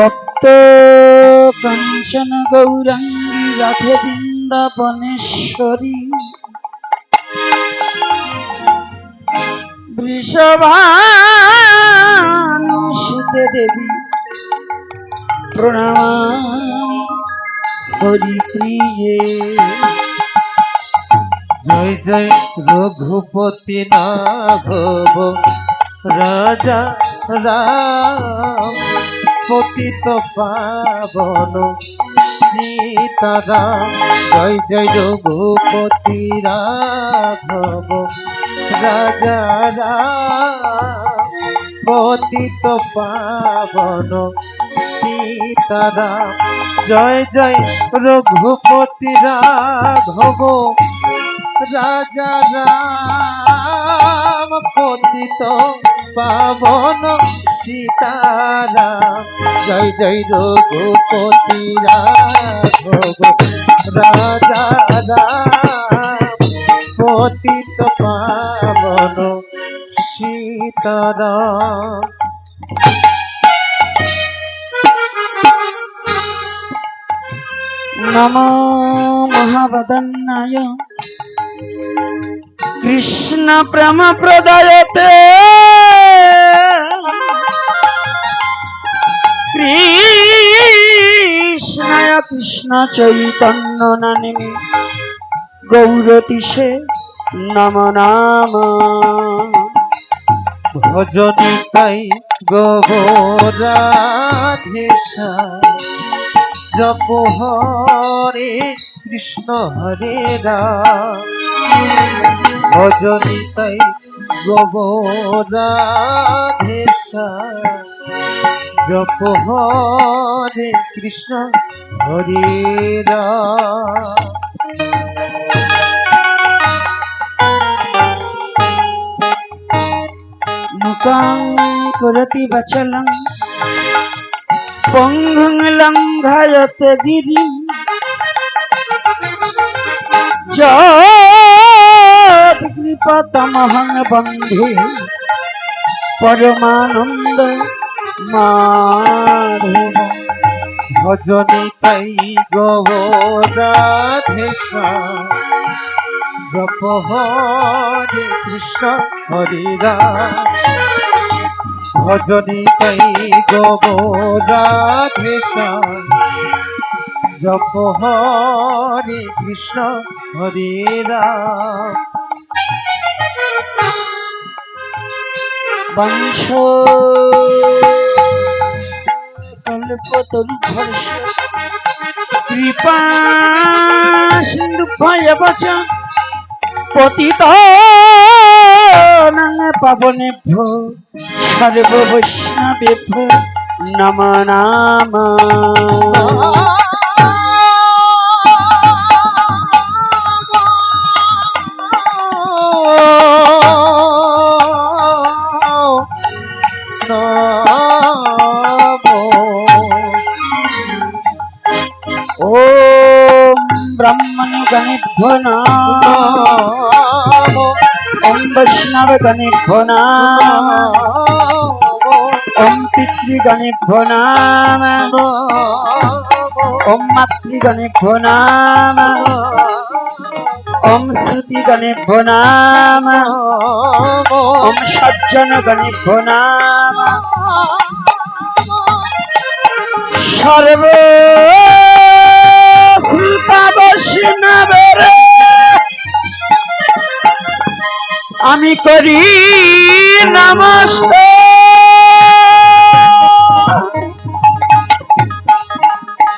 তপ্ত কাঞ্চন গৌরাঙ্গী রাধে বৃন্দাবনেশ্বরী। বৃষভানুসুতে দেবী, প্রণামামি হরিপ্রিয়ে। জয় জয় রঘুপতি নাঘব, রাজা রাম। পতিত পাবন সীতারাম জয় জয় রঘুপতি রাঘব। রাজা পতিত পাবন সীতারাম জয় জয় রঘুপতি রাঘব। রাজা, রাম পতিত পাবন সীতারাম জয় জয় রঘুপতি রাঘব রাজা রাম পতিত পাবন সীতারাম। নমো মহাবদন্নায়। কৃষ্ণ প্রেম প্রদায়তে কৃষ্ণায় কৃষ্ণ চৈতন্য নানিমি গৌরতিষে নম নাম। ভজনী তাই গোবরাধেশা। জপ হরে কৃষ্ণ হরে রাম। ভজনী তাই গোবরাধেশা। জপ হরে কৃষ্ণ হরে মুকাং করতি বচলং পঙ্গুং লঙ্ঘয়ত গিরি। কৃপতমহং বন্ধে পরমানন্দ মাধব ভজনী তাই জপ হরে কৃষ্ণ, হরে রাম। ভজনী তাই জপ হরে কৃষ্ণ, হরে বংশ কল্পতরু ভর্ষ কৃপা সিন্ধু ভয় বচ পতিত পাবনে ভো সর্ব বৈষ্ণবেভ্য নম নাম। গণেভ্য নাম ওম বৈষ্ণব গণেভ্য নাম ওম পিতৃগণেভ্য নাম ওম মাতৃগণেভ্য নাম ওম শ্রুতিগণেভ্য নাম ওম সর্ব বৈষ্ণবের আমি করি নমস্কার।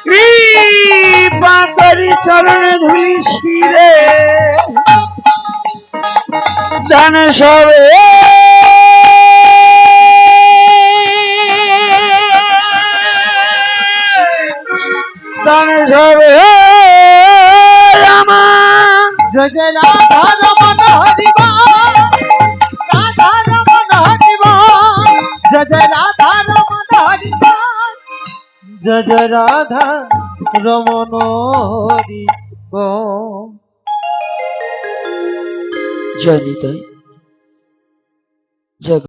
কৃপা করি চরণ ধুলি শিরে দান সবে। দান সবে। যে রাধা রমন হরিবা রাধা রমন হরি জয় নিতাই